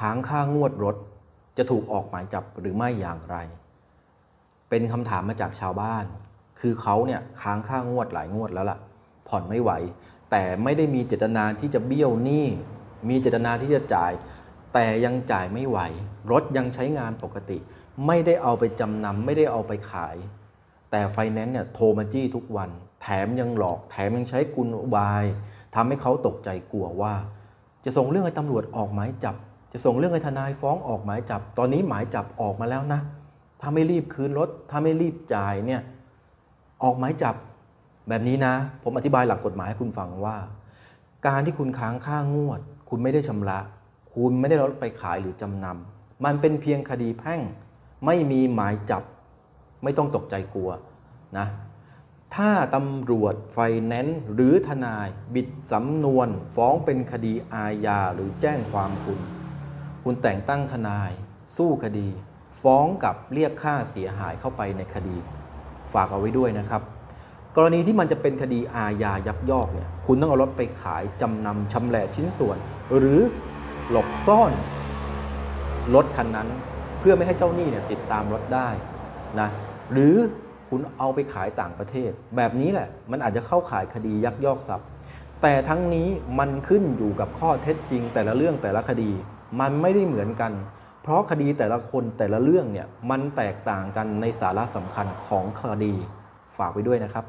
ค้างค่างวดรถ จะถูกออกหมายจับหรือไม่อย่างไร เป็นคำถามมาจากชาวบ้าน คือเขาเนี่ยค้างค่างวดหลายงวดแล้วล่ะ ผ่อนไม่ไหว แต่ไม่ได้มีเจตนาที่จะเบี้ยวหนี้ มีเจตนาที่จะจ่าย แต่ยังจ่ายไม่ไหว รถยังใช้งานปกติ ไม่ได้เอาไปจำนำไม่ได้เอาไปขาย แต่ไฟแนนซ์เนี่ยโทรมาจี้ทุกวัน แถมยังหลอก แถมยังใช้กุลอุบายทำให้เขาตกใจกลัวว่า จะส่งเรื่องให้ตำรวจออกหมายจับ จะส่งเรื่องให้ทนายฟ้องออกหมายจับ ตอนนี้หมายจับออกมาแล้วนะ ถ้าไม่รีบคืนรถ ถ้าไม่รีบจ่ายเนี่ย ออกหมายจับแบบนี้นะ ผมอธิบายหลักกฎหมายให้คุณฟังว่า การที่คุณค้างค่างวด คุณไม่ได้ชำระ คุณไม่ได้รถไปขายหรือจำนำ มันเป็นเพียงคดีแพ่ง ไม่มีหมายจับ ไม่ต้องตกใจกลัวนะ ถ้าตำรวจไฟแนนซ์หรือทนาย บิดสำนวน ฟ้องเป็นคดีอาญาหรือแจ้งความคุณ คุณแต่งตั้งทนาย สู้คดี ฟ้องกับเรียกค่าเสียหายเข้าไปในคดี ฝากเอาไว้ด้วยนะครับ กรณีที่มันจะเป็นคดีอาญายักยอกเนี่ยคุณต้องเอารถไปขายจำนำชำแหละชิ้นส่วน หรือหลบซ่อนรถคันนั้น เพื่อไม่ให้เจ้าหนี้เนี่ยติดตามรถได้นะหรือคุณเอาไปขายต่างประเทศ แบบนี้แหละ มันอาจจะเข้าข่ายคดียักยอกทรัพย์ แต่ทั้งนี้มันขึ้นอยู่กับข้อเท็จจริง แต่ละเรื่องแต่ละคดี มันไม่ได้เหมือนกัน เพราะคดีแต่ละคนแต่ละเรื่องเนี่ยมันแตกต่างกันในสาระสำคัญของคดีฝากไว้ด้วยนะครับ